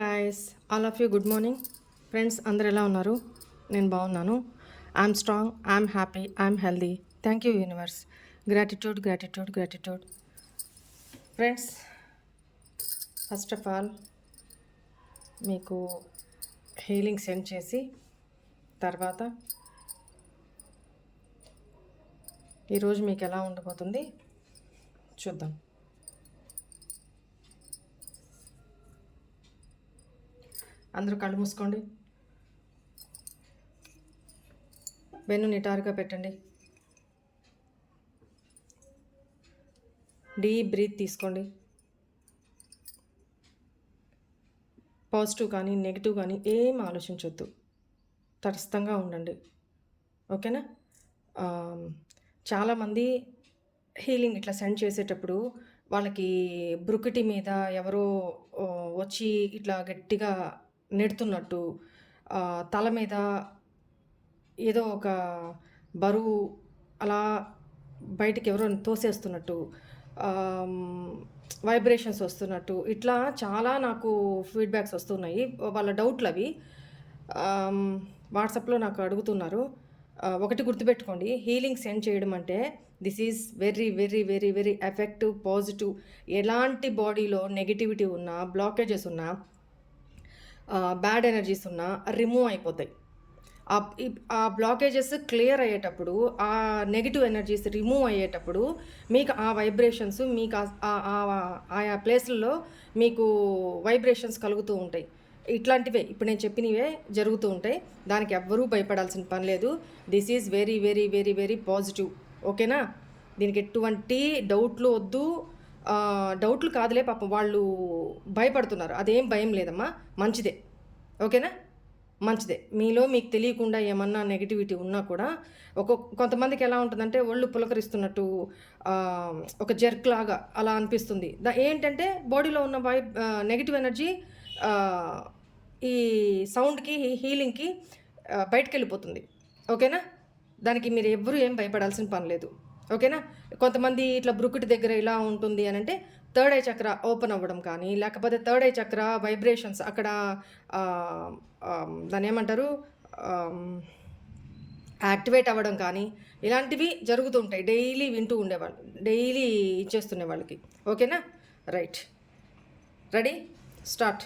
Hi's all of you good morning friends అందరు ఎలా ఉన్నారు? నేను బాగున్నాను. I'm strong I'm happy I'm healthy thank you universe gratitude gratitude gratitude friends first of all మీకు healing send చేసి తర్వాత ఈరోజు మీకు ఎలా ఉండబోతుంది? చూద్దాం. అందరూ కళ్ళు మూసుకోండి. వెన్ను నిటారుగా పెట్టండి. డీప్ బ్రీత్ తీసుకోండి. పాజిటివ్ కానీ నెగిటివ్ కానీ ఏం ఆలోచించొద్దు. తటస్థంగా ఉండండి. ఓకేనా? చాలామంది హీలింగ్ ఇట్లా సెండ్ చేసేటప్పుడు వాళ్ళకి బ్రుకిటి మీద ఎవరో వచ్చి ఇట్లా గట్టిగా నెడుతున్నట్టు తల మీద ఏదో ఒక బరువు అలా బయటికి ఎవరో తోసేస్తున్నట్టు వైబ్రేషన్స్ వస్తున్నట్టు ఇట్లా చాలా నాకు ఫీడ్బ్యాక్స్ వస్తున్నాయి. వాళ్ళ డౌట్లు అవి వాట్సాప్లో నాకు అడుగుతున్నారు. ఒకటి గుర్తుపెట్టుకోండి. హీలింగ్ సెండ్ చేయడం అంటే this is very very very very effective positive ఎలాంటి బాడీలో నెగిటివిటీ ఉన్నా బ్లాకేజెస్ ఉన్నా బ్యాడ్ ఎనర్జీస్ ఉన్నా రిమూవ్ అయిపోతాయి. ఆ బ్లాకేజెస్ క్లియర్ అయ్యేటప్పుడు ఆ నెగిటివ్ ఎనర్జీస్ రిమూవ్ అయ్యేటప్పుడు మీకు ఆ వైబ్రేషన్స్ మీకు ఆ- ఆయా ప్లేస్లలో మీకు వైబ్రేషన్స్ కలుగుతూ ఉంటాయి. ఇట్లాంటివే ఇప్పుడు నేను చెప్పినవే జరుగుతూ ఉంటాయి. దానికి ఎవ్వరూ భయపడాల్సిన పని లేదు. This is very very very very positive ఓకేనా దీనికి ఎటువంటి డౌట్లు వద్దు. డౌట్లు కాదులే పాపం వాళ్ళు భయపడుతున్నారు. అదేం భయం లేదమ్మా మంచిదే. ఓకేనా? మంచిదే. మీలో మీకు తెలియకుండా ఏమన్నా నెగిటివిటీ ఉన్నా కూడా ఒక్కొక్క కొంతమందికి ఎలా ఉంటుందంటే ఒళ్ళు పులకరిస్తున్నట్టు ఒక జర్క్ లాగా అలా అనిపిస్తుంది. దా ఏంటంటే బాడీలో ఉన్న వై నెగిటివ్ ఎనర్జీ ఈ సౌండ్కి హీలింగ్కి బయటకు వెళ్ళిపోతుంది ఓకేనా? దానికి మీరు ఎవ్వరూ ఏం భయపడాల్సిన పని లేదు. ఓకేనా? కొంతమంది ఇట్లా బ్రుకుటి దగ్గర ఇలా ఉంటుంది అని అంటే థర్డ్ ఐ చక్ర ఓపెన్ అవ్వడం కానీ లేకపోతే థర్డ్ ఐ చక్ర వైబ్రేషన్స్ అక్కడ దాని దాన్ని ఏమంటారు? యాక్టివేట్ అవ్వడం కానీ ఇలాంటివి జరుగుతుంటాయి డైలీ వింటూ ఉండేవాళ్ళు డైలీ ఇచ్చేస్తుండే వాళ్ళకి. ఓకేనా? Right. Ready? Start.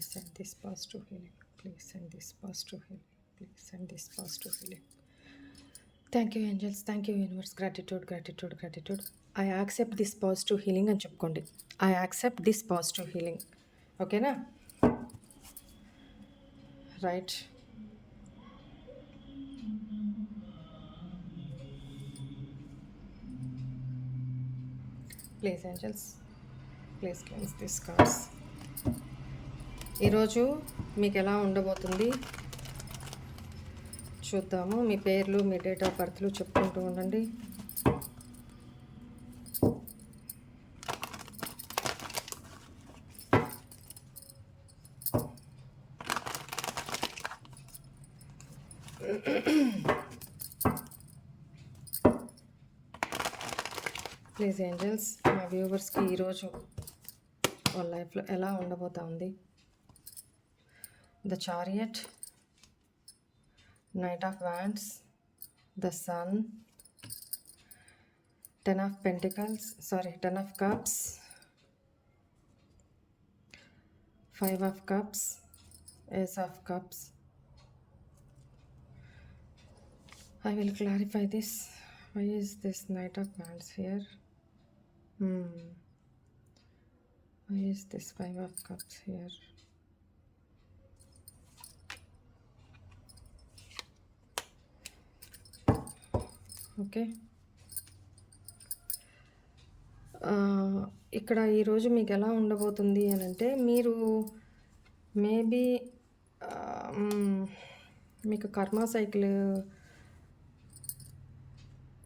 Please send this positive healing. Please send this positive healing. Please send this positive healing. Thank you angels thank you universe gratitude gratitude gratitude I accept this positive healing అని చెప్పుకోండి. I accept this positive healing ఓకేనా right please angels please cleanse this cards ఈరోజు మీకు ఎలా ఉండబోతుంది? చూద్దాము. మీ పేర్లు మీ date of బర్త్లు చెప్పుకుంటూ ఉండండి. ప్లీజ్ ఏంజల్స్ మా వ్యూవర్స్కి ఈరోజు వాళ్ళ లైఫ్లో ఎలా ఉండబోతా ఉంది? the chariot, knight of wands, the sun, ten of pentacles, sorry, ten of cups, five of cups, ace of cups. I will clarify this. Why is this knight of wands here? Hmm. Why is this five of cups here? Okay. ఇక్కడ ఈరోజు మీకు ఎలా ఉండబోతుంది అని అంటే మీరు maybe మీకు కర్మ సైకిల్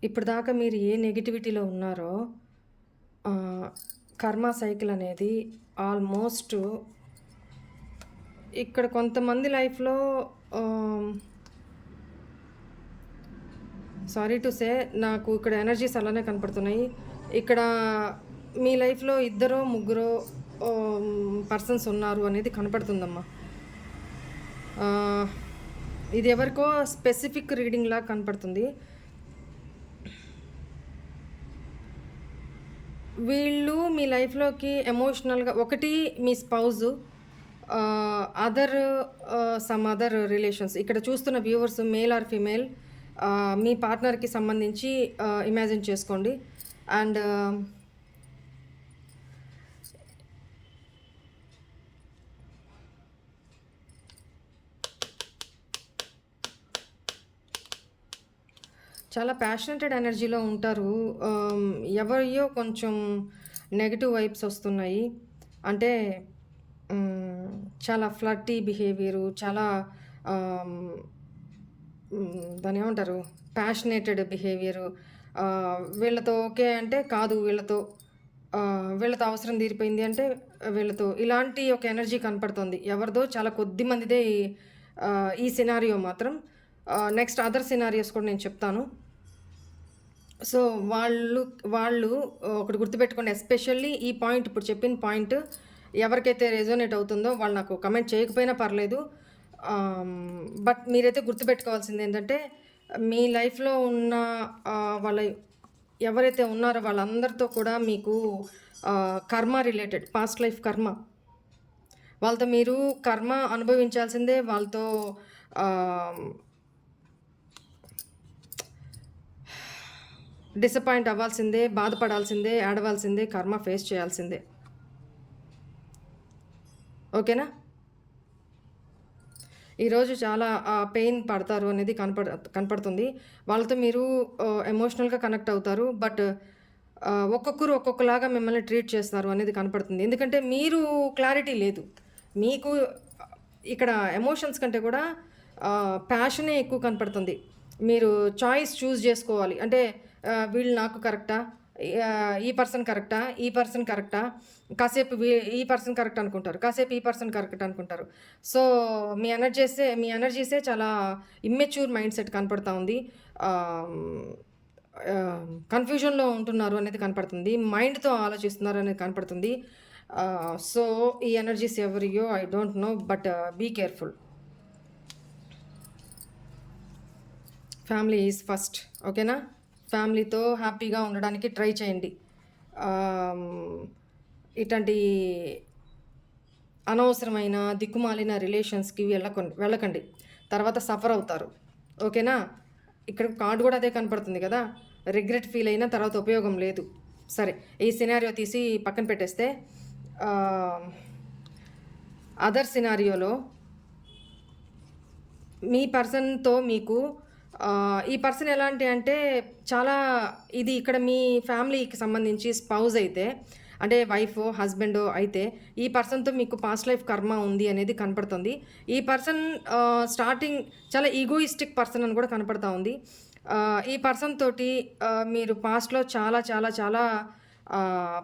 ఇప్పుడు దాకా మీరు ఏ నెగిటివిటీలో ఉన్నారో కర్మ సైకిల్ అనేది ఆల్మోస్ట్ ఇక్కడ కొంతమంది లైఫ్లో సారీ టు సే నాకు ఇక్కడ ఎనర్జీస్ అలానే కనపడుతున్నాయి. ఇక్కడ మీ లైఫ్లో ఇద్దరో ముగ్గురో పర్సన్స్ ఉన్నారు అనేది కనపడుతుందమ్మా. ఇది ఎవరికో స్పెసిఫిక్ రీడింగ్ కనపడుతుంది. వీళ్ళు మీ లైఫ్లోకి ఎమోషనల్గా ఒకటి మీ spouse other some other relations. ఇక్కడ చూస్తున్న వ్యూవర్స్ మేల్ ఆర్ ఫిమేల్ మీ పార్ట్నర్కి సంబంధించి ఇమాజిన్ చేసుకోండి. అండ్ చాలా ప్యాషనెటెడ్ ఎనర్జీలో ఉంటారు. ఎవరియో కొంచెం నెగిటివ్ వైబ్స్ వస్తున్నాయి. అంటే చాలా ఫ్లర్టీ బిహేవియరు చాలా దాని ఏమంటారు? ప్యాషనేటెడ్ బిహేవియరు వీళ్ళతో ఓకే అంటే కాదు వీళ్ళతో వీళ్ళతో అవసరం తీరిపోయింది అంటే వీళ్ళతో. ఇలాంటి ఒక ఎనర్జీ కనపడుతుంది. ఎవరిదో చాలా కొద్ది మందిదే ఈ- ఈ సినారియో మాత్రం. నెక్స్ట్ అదర్ సినారియోస్ కూడా నేను చెప్తాను. సో వాళ్ళు వాళ్ళు ఒకటి గుర్తుపెట్టుకోండి. ఎస్పెషల్లీ ఈ పాయింట్ ఇప్పుడు చెప్పిన పాయింట్ ఎవరికైతే రెజోనేట్ అవుతుందో వాళ్ళు నాకు కమెంట్ చేయకపోయినా పర్లేదు. బట్ మీరైతే గుర్తుపెట్టుకోవాల్సింది ఏంటంటే మీ లైఫ్లో ఉన్న వాళ్ళ ఎవరైతే ఉన్నారో వాళ్ళందరితో కూడా మీకు కర్మ రిలేటెడ్ పాస్ట్ లైఫ్ కర్మ. వాళ్ళతో మీరు కర్మ అనుభవించాల్సిందే వాళ్ళతో డిసప్పాయింట్ అవ్వాల్సిందే బాధపడాల్సిందే ఏడవాల్సిందే కర్మ ఫేస్ చేయాల్సిందే. ఓకేనా? ఈరోజు చాలా పెయిన్ పడతారు అనేది కనపడ కనపడుతుంది. వాళ్ళతో మీరు ఎమోషనల్గా కనెక్ట్ అవుతారు. బట్ ఒక్కొక్కరు ఒక్కొక్కలాగా మిమ్మల్ని ట్రీట్ చేస్తారు అనేది కనపడుతుంది. ఎందుకంటే మీరు క్లారిటీ లేదు. మీకు ఇక్కడ ఎమోషన్స్ కంటే కూడా ప్యాషనే ఎక్కువ కనపడుతుంది. మీరు చాయిస్ చూస్ చేసుకోవాలి. అంటే వీళ్ళు నాకు కరెక్టా ఈ పర్సన్ కరెక్టా ఈ పర్సన్ కరెక్టా కాసేపు ఈ పర్సన్ కరెక్ట్ అనుకుంటారు కాసేపు ఈ పర్సన్ కరెక్ట్ అనుకుంటారు. సో మీ ఎనర్జీసే మీ ఎనర్జీసే చాలా ఇమ్మెచ్యూర్ మైండ్ సెట్ కనపడుతూ ఉంది. కన్ఫ్యూజన్లో ఉంటున్నారు అనేది కనపడుతుంది మైండ్తో ఆలోచిస్తున్నారు అనేది కనపడుతుంది. సో ఈ energies ఎవరియో I don't know but be careful family is first ఓకేనా ఫ్యామిలీతో హ్యాపీగా ఉండడానికి ట్రై చేయండి. ఇటువంటి ఇట్లాంటి అనవసరమైన దిక్కుమాలిన రిలేషన్స్కి వెళ్ళకండి వెళ్ళకండి. తర్వాత సఫర్ అవుతారు. ఓకేనా? ఇక్కడ కార్డు కూడా అదే కనపడుతుంది కదా? రిగ్రెట్ ఫీల్ అయినా తర్వాత ఉపయోగం లేదు. సరే ఈ సినారియో తీసి పక్కన పెట్టేస్తే అదర్ సినారియోలో మీ పర్సన్తో మీకు ఈ పర్సన్ ఎలాంటి అంటే చాలా ఇది ఇక్కడ మీ ఫ్యామిలీకి సంబంధించి స్పౌజ్ అయితే అంటే వైఫ్ హస్బెండ్ అయితే ఈ పర్సన్తో మీకు పాస్ట్ లైఫ్ కర్మ ఉంది అనేది కనపడుతుంది. ఈ పర్సన్ స్టార్టింగ్ చాలా ఈగోయిస్టిక్ పర్సన్ అని కూడా కనపడతా ఉంది. ఈ పర్సన్ తోటి మీరు పాస్ట్లో చాలా చాలా చాలా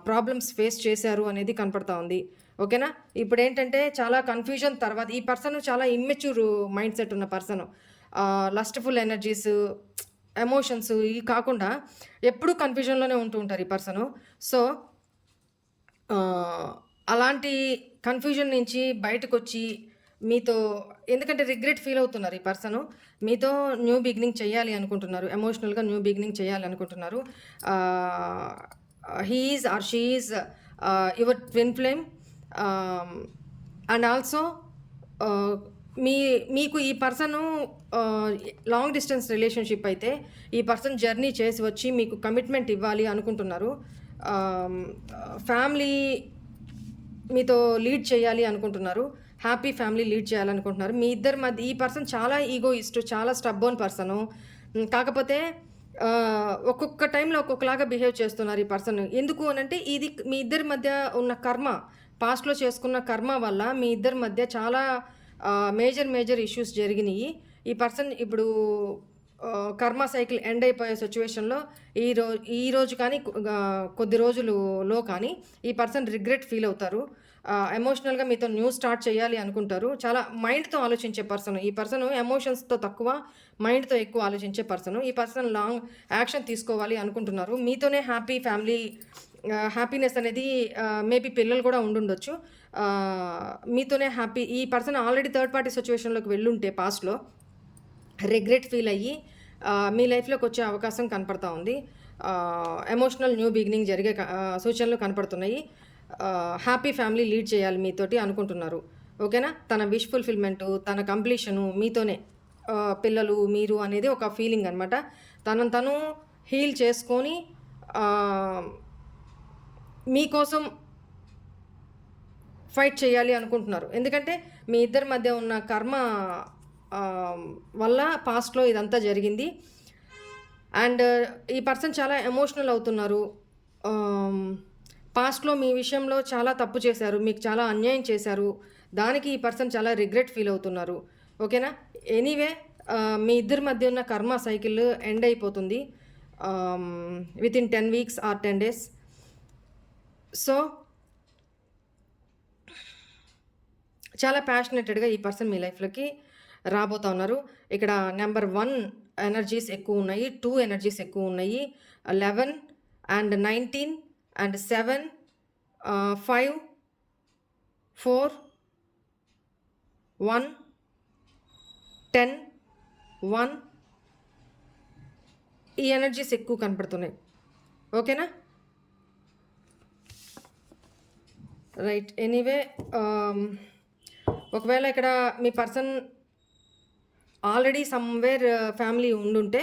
ప్రాబ్లమ్స్ ఫేస్ చేశారు అనేది కనపడతా ఉంది. ఓకేనా? ఇప్పుడు ఏంటంటే చాలా కన్ఫ్యూజన్ తర్వాత ఈ పర్సన్ చాలా ఇమ్మెచ్యూర్ మైండ్ సెట్ ఉన్న పర్సన్. లస్ట్ఫుల్ ఎనర్జీస్ ఎమోషన్స్ ఇవి కాకుండా ఎప్పుడూ కన్ఫ్యూజన్లోనే ఉంటూ ఉంటారు ఈ పర్సన్ సో అలాంటి కన్ఫ్యూజన్ నుంచి బయటకు వచ్చి మీతో ఎందుకంటే రిగ్రెట్ ఫీల్ అవుతున్నారు ఈ పర్సన్ మీతో న్యూ బిగినింగ్ చేయాలి అనుకుంటున్నారు. ఎమోషనల్గా న్యూ బిగినింగ్ చేయాలి అనుకుంటున్నారు. He's or she's your twin flame and also మీ మీకు ఈ పర్సన్ లాంగ్ డిస్టెన్స్ రిలేషన్షిప్ అయితే ఈ పర్సన్ జర్నీ చేసి వచ్చి మీకు కమిట్మెంట్ ఇవ్వాలి అనుకుంటున్నారు. ఫ్యామిలీ మీతో లీడ్ చేయాలి అనుకుంటున్నారు. హ్యాపీ ఫ్యామిలీ లీడ్ చేయాలనుకుంటున్నారు. మీ ఇద్దరి మధ్య ఈ పర్సన్ చాలా ఈగో ఇస్ట్ చాలా స్టబ్బోన్ పర్సను. కాకపోతే ఒక్కొక్క టైంలో ఒక్కొక్కలాగా బిహేవ్ చేస్తున్నారు ఈ పర్సన్. ఎందుకు అని అంటే ఇది మీ ఇద్దరి మధ్య ఉన్న కర్మ పాస్ట్లో చేసుకున్న కర్మ వల్ల మీ ఇద్దరి మధ్య చాలా మేజర్ మేజర్ ఇష్యూస్ జరిగినాయి. ఈ పర్సన్ ఇప్పుడు కర్మ సైకిల్ ఎండ్ అయిపోయే సిచ్యువేషన్లో ఈ రోజు ఈ రోజు కానీ కొద్ది రోజులలో కానీ ఈ పర్సన్ రిగ్రెట్ ఫీల్ అవుతారు. ఎమోషనల్గా మీతో న్యూ స్టార్ట్ చేయాలి అనుకుంటారు. చాలా మైండ్తో ఆలోచించే పర్సన్. ఈ పర్సన్ ఎమోషన్స్తో తక్కువ మైండ్తో ఎక్కువ ఆలోచించే పర్సన్. ఈ పర్సన్ లాంగ్ యాక్షన్ తీసుకోవాలి అనుకుంటున్నారు. మీతోనే హ్యాపీ ఫ్యామిలీ హ్యాపీనెస్ అనేది మేబీ పిల్లలు కూడా ఉండుండొచ్చు. మీతోనే హ్యాపీ ఈ పర్సన్ ఆల్రెడీ థర్డ్ పార్టీ సిచ్యువేషన్లోకి వెళ్ళుంటే పాస్ట్లో రిగ్రెట్ ఫీల్ అయ్యి మీ లైఫ్లోకి వచ్చే అవకాశం కనపడతా ఉంది. ఎమోషనల్ న్యూ బిగినింగ్ జరిగే సూచనలు కనపడుతున్నాయి. హ్యాపీ ఫ్యామిలీ లీడ్ చేయాలి మీతోటి అనుకుంటున్నారు. ఓకేనా? తన విష్ ఫుల్ఫిల్మెంటు తన కంప్లీషను మీతోనే. పిల్లలు మీరు అనేది ఒక ఫీలింగ్ అనమాట తనను తను హీల్ చేసుకొని మీకోసం ఫైట్ చేయాలి అనుకుంటున్నారు. ఎందుకంటే మీ ఇద్దరి మధ్య ఉన్న కర్మ వల్ల పాస్ట్లో ఇదంతా జరిగింది. అండ్ ఈ పర్సన్ చాలా ఎమోషనల్ అవుతున్నారు. పాస్ట్లో మీ విషయంలో చాలా తప్పు చేశారు. మీకు చాలా అన్యాయం చేశారు. దానికి ఈ పర్సన్ చాలా రిగ్రెట్ ఫీల్ అవుతున్నారు. ఓకేనా? ఎనీవే మీ ఇద్దరి మధ్య ఉన్న కర్మ సైకిల్ ఎండ్ అయిపోతుంది. With in ten weeks or ten days so చాలా ప్యాషనెటెడ్గా ఈ పర్సన్ మీ లైఫ్లోకి రాబోతా ఉన్నారు. ఇక్కడ నెంబర్ వన్ ఎనర్జీస్ ఎక్కువ ఉన్నాయి టూ ఎనర్జీస్ ఎక్కువ ఉన్నాయి eleven and nineteen and seven five four one ten one ఈ ఎనర్జీస్ ఎక్కువ కనపడుతున్నాయి. ఓకేనా? రైట్ ఎనీవే um, ఒకవేళ ఇక్కడ మీ పర్సన్ ఆల్రెడీ సమ్వేర్ ఫ్యామిలీ ఉండుంటే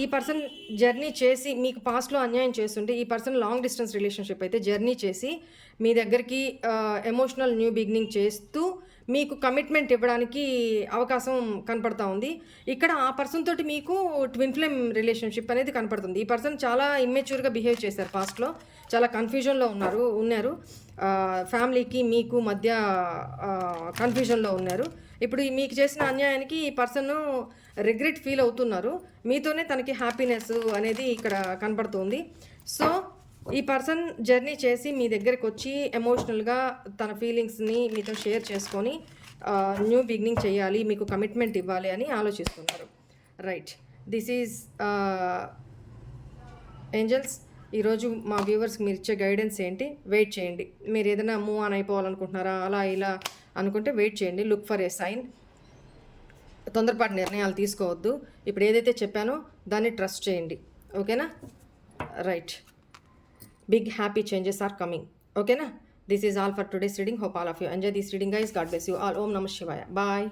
ఈ పర్సన్ జర్నీ చేసి మీకు పాస్ట్లో అన్యాయం చేస్తుంటే ఈ పర్సన్ లాంగ్ డిస్టెన్స్ రిలేషన్షిప్ అయితే జర్నీ చేసి మీ దగ్గరికి ఎమోషనల్ న్యూ బిగినింగ్ చేస్తూ మీకు కమిట్మెంట్ ఇవ్వడానికి అవకాశం కనపడతా ఉంది. ఇక్కడ ఆ పర్సన్ తోటి మీకు ట్విన్ ఫ్లేమ్ రిలేషన్షిప్ అనేది కనపడుతుంది. ఈ పర్సన్ చాలా ఇమ్మెచ్యూర్గా బిహేవ్ చేశారు పాస్ట్లో చాలా కన్ఫ్యూజన్లో ఉన్నారు ఉన్నారు. ఫ్యామిలీకి మీకు మధ్య కన్ఫ్యూజన్లో ఉన్నారు. ఇప్పుడు మీకు చేసిన అన్యాయానికి ఈ పర్సన్ రిగ్రెట్ ఫీల్ అవుతున్నారు. మీతోనే తనకి హ్యాపీనెస్ అనేది ఇక్కడ కనబడుతుంది సో ఈ పర్సన్ జర్నీ చేసి మీ దగ్గరికి వచ్చి ఎమోషనల్గా తన ఫీలింగ్స్ని మీతో షేర్ చేసుకొని న్యూ బిగినింగ్ చేయాలి మీకు కమిట్మెంట్ ఇవ్వాలి అని ఆలోచిస్తున్నారు. రైట్. This is angels. ఈరోజు మా వ్యూవర్స్కి మీరు ఇచ్చే గైడెన్స్ ఏంటి? వెయిట్ చేయండి. మీరు ఏదైనా మూవ్ ఆన్ అయిపోవాలనుకుంటున్నారా? అలా ఇలా అనుకుంటే వెయిట్ చేయండి. లుక్ ఫర్ ఏ సైన్ తొందరపాటు నిర్ణయాలు తీసుకోవద్దు. ఇప్పుడు ఏదైతే చెప్పానో దాన్ని ట్రస్ట్ చేయండి. ఓకేనా? Right big happy changes are coming ఓకేనా? This is all for today's reading hope all of you enjoy this reading guys god bless you all ఓం నమ శివాయ. బాయ్